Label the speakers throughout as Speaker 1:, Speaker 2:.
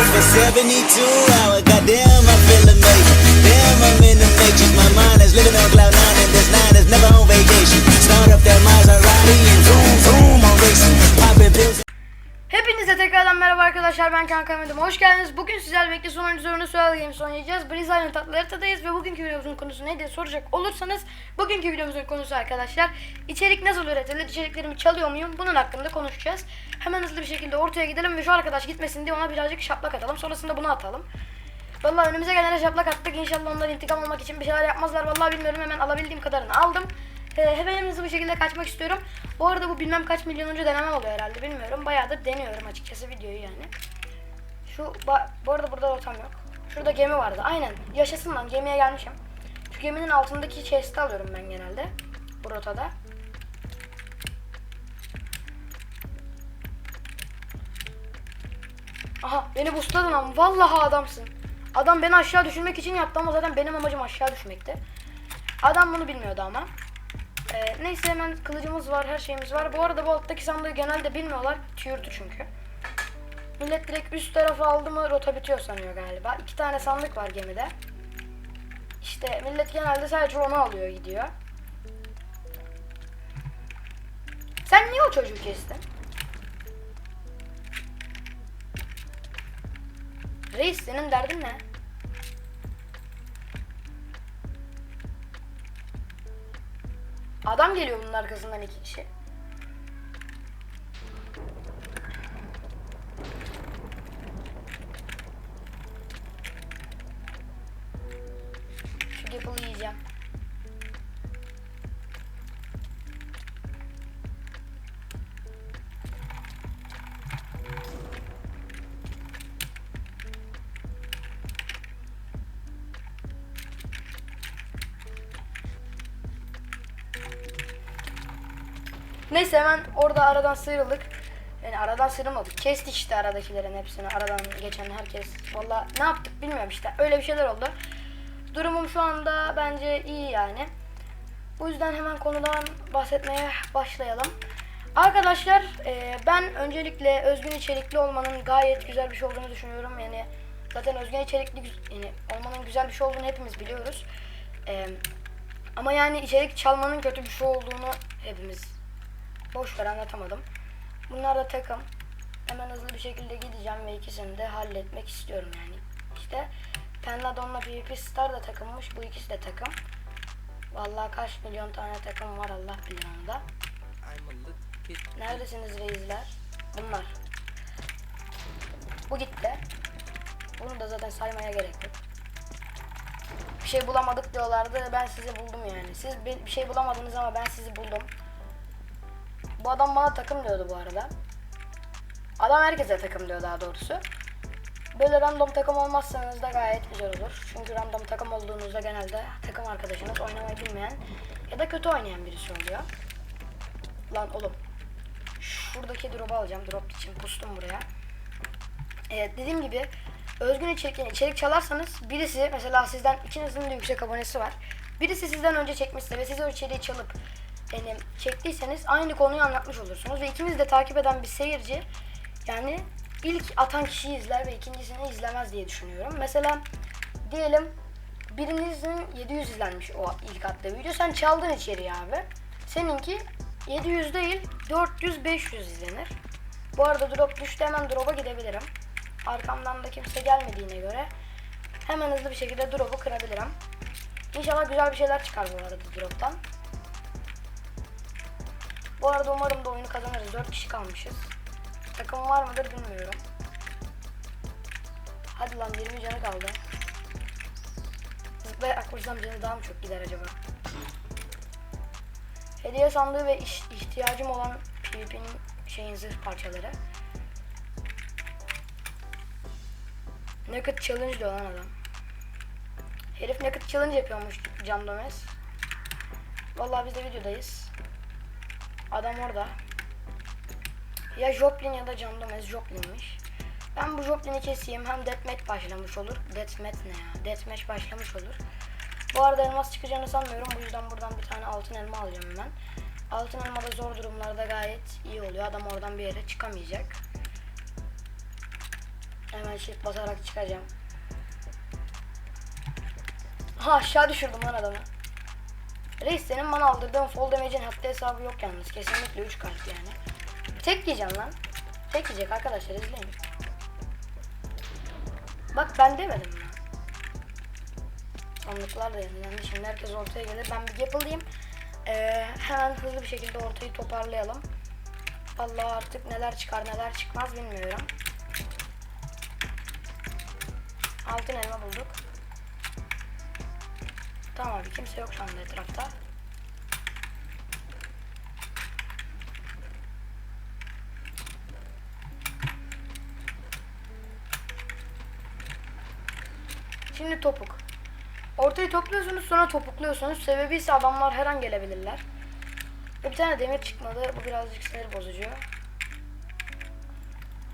Speaker 1: work for 72 hours. Goddamn,
Speaker 2: tekrardan merhaba arkadaşlar ben Kanka Mehmet'im hoş geldiniz. Bugün sizlerle birlikte sonuncu zorunda Survival Games oynayacağız. Breeze Island tatlı haritadayız ve bugünkü videomuzun konusu ne diye soracak olursanız Bugünkü videomuzun konusu arkadaşlar içerik nasıl üretilir, içeriklerimi çalıyor muyum bunun hakkında konuşacağız. Hemen hızlı bir şekilde ortaya gidelim ve şu arkadaş gitmesin diye ona birazcık şaplak atalım sonrasında bunu atalım. Vallahi önümüze gelene şaplak attık inşallah onlar intikam almak için bir şeyler yapmazlar vallahi bilmiyorum hemen alabildiğim kadarını aldım. Ee, hemen hızlı bir şekilde kaçmak istiyorum. Bu arada bu bilmem kaç milyonuncu denemem oluyor herhalde bilmiyorum. Bayağıdır deniyorum açıkçası videoyu yani. Şu bu arada burada rotam yok. Şurada gemi vardı. Aynen. Yaşasın lan gemiye gelmişim. Şu geminin altındaki chest'i alıyorum ben genelde. Bu rotada. Aha beni boostladın ama vallahi adamsın. Adam beni aşağı düşürmek için yaptı ama zaten benim amacım aşağı düşmekti. Adam bunu bilmiyordu ama. Ee, neyse hemen kılıcımız var, her şeyimiz var. Bu arada bu alttaki sandığı genelde bilmiyorlar. Tüyürtü çünkü. Millet direkt üst tarafı aldı mı rota bitiyor sanıyor galiba. İki tane sandık var gemide. İşte millet genelde sadece onu alıyor gidiyor. Sen niye o çocuğu kestin? Reis senin derdin ne? Adam geliyor bunun arkasından iki kişi. Neyse hemen orada aradan sıyrıldık. Yani aradan sıyrılmadık. Kestik işte aradakilerin hepsini. Aradan geçen herkes. Valla ne yaptık bilmiyorum işte. Öyle bir şeyler oldu. Durumum şu anda bence iyi yani. Bu yüzden hemen konudan bahsetmeye başlayalım. Arkadaşlar e, ben öncelikle özgün içerikli olmanın gayet güzel bir şey olduğunu düşünüyorum. Yani zaten özgün içerikli yani olmanın güzel bir şey olduğunu hepimiz biliyoruz. E, ama yani içerik çalmanın kötü bir şey olduğunu hepimiz boş ver anlatamadım. Bunlar da takım. Hemen hızlı bir şekilde gideceğim ve ikisini de halletmek istiyorum yani. İşte Penladon'la PvP Star da takımmış. Bu ikisi de takım. Vallahi kaç milyon tane takım var Allah bilir onu da. Neredesiniz reisler? Bunlar. Bu gitti. Bunu da zaten saymaya gerek yok. Bir şey bulamadık diyorlardı. Ben sizi buldum yani. Siz bir şey bulamadınız ama ben sizi buldum. Bu adam bana takım diyordu bu arada. Adam herkese takım diyor daha doğrusu. Böyle random takım olmazsanız da gayet güzel olur. Çünkü random takım olduğunuzda genelde takım arkadaşınız oynamayı bilmeyen ya da kötü oynayan birisi oluyor. Lan oğlum. Şuradaki drop'u alacağım. Drop için pustum buraya. Evet dediğim gibi özgün içerik, içerik çalarsanız birisi mesela sizden ikinizin de yüksek abonesi var. Birisi sizden önce çekmişse ve siz o içeriği çalıp yani çektiyseniz aynı konuyu anlatmış olursunuz ve ikimiz de takip eden bir seyirci yani ilk atan kişiyi izler ve ikincisini izlemez diye düşünüyorum. Mesela diyelim birinizin 700 izlenmiş o ilk attığı video. Sen çaldın içeriği abi. Seninki 700 değil 400-500 izlenir. Bu arada drop düştü hemen drop'a gidebilirim. Arkamdan da kimse gelmediğine göre hemen hızlı bir şekilde drop'u kırabilirim. İnşallah güzel bir şeyler çıkar bu arada drop'tan. Bu arada umarım da oyunu kazanırız. 4 kişi kalmışız. Takım var mıdır bilmiyorum. Hadi lan 20 canı kaldı. Zıplayarak vursam canı daha mı çok gider acaba? Hediye sandığı ve iş- ihtiyacım olan PvP'nin şeyin zırh parçaları. Naked Challenge diyor lan adam. Herif Naked Challenge yapıyormuş Can Domez. Vallahi biz de videodayız. Adam orada. Ya Joplin ya da Can Domez Joplin'miş. Ben bu Joplin'i keseyim hem Deathmatch başlamış olur. Deathmatch ne ya? Deathmatch başlamış olur. Bu arada elmas çıkacağını sanmıyorum. Bu yüzden buradan bir tane altın elma alacağım hemen. Altın elma da zor durumlarda gayet iyi oluyor. Adam oradan bir yere çıkamayacak. Hemen shift basarak çıkacağım. Ha aşağı düşürdüm lan adamı. Reis senin bana aldırdığın fall damage'in haddi hesabı yok yalnız. Kesinlikle 3 kalp yani. Tek yiyeceğim lan. Tek yiyecek arkadaşlar izleyin. Bak ben demedim mi? Sandıklar da yani şimdi herkes ortaya gelir. Ben bir yapılayım. Ee, hemen hızlı bir şekilde ortayı toparlayalım. Vallahi artık neler çıkar neler çıkmaz bilmiyorum. Altın elma bulduk. Tamam abi kimse yok şu anda etrafta. Şimdi topuk. Ortayı topluyorsunuz sonra topukluyorsunuz. Sebebi ise adamlar her an gelebilirler. Bir tane demir çıkmadı. Bu birazcık sinir bozucu.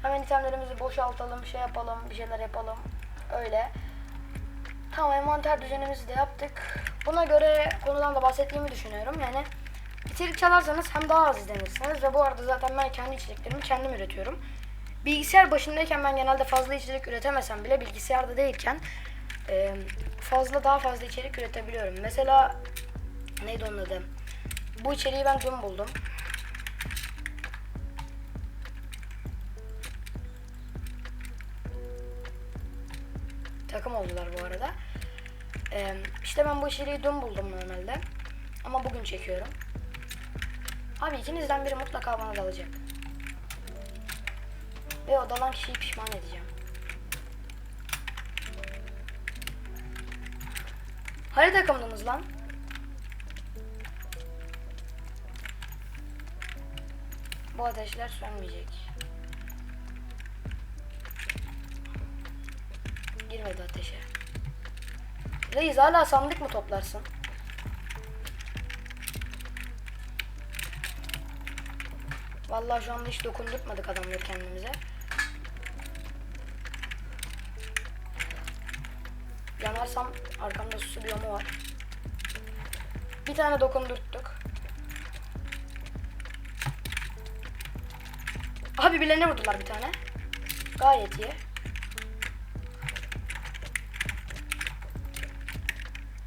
Speaker 2: Hemen itemlerimizi boşaltalım, şey yapalım, bir şeyler yapalım. Öyle. Tamam envanter düzenimizi de yaptık. Buna göre konudan da bahsettiğimi düşünüyorum. Yani içerik çalarsanız hem daha az izlenirsiniz ve bu arada zaten ben kendi içeriklerimi kendim üretiyorum. Bilgisayar başındayken ben genelde fazla içerik üretemesem bile bilgisayarda değilken fazla daha fazla içerik üretebiliyorum. Mesela neydi onun adı? Bu içeriği ben dün buldum. Takım oldular bu arada. Ee, işte ben bu içeriği dün buldum normalde. Ama bugün çekiyorum. Abi ikinizden biri mutlaka bana dalacak. Ve o dalan kişiyi pişman edeceğim. Hani takımdınız lan? Bu ateşler sönmeyecek. Girmedi ateşe. Reis hala sandık mı toplarsın? Vallahi şu anda hiç dokundurtmadık adamları kendimize. Yanarsam arkamda su biyomu var. Bir tane dokundurttuk. Abi birbirlerine vurdular bir tane. Gayet iyi.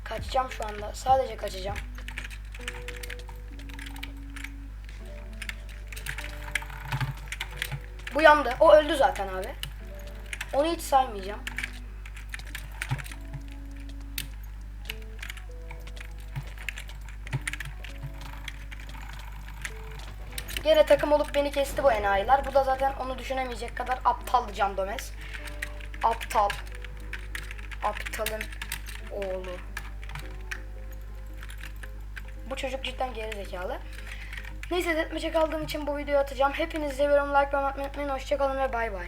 Speaker 2: Kaçacağım şu anda. Sadece kaçacağım. Bu yandı. O öldü zaten abi. Onu hiç saymayacağım. Gene takım olup beni kesti bu enayiler. Bu da zaten onu düşünemeyecek kadar aptaldı Can Domez. Aptal. Aptalın oğlu. Bu çocuk cidden geri zekalı. Neyse etmece kaldığım için bu videoyu atacağım. Hepinizi seviyorum. Like ve unutmayın. Hoşçakalın ve bay bay.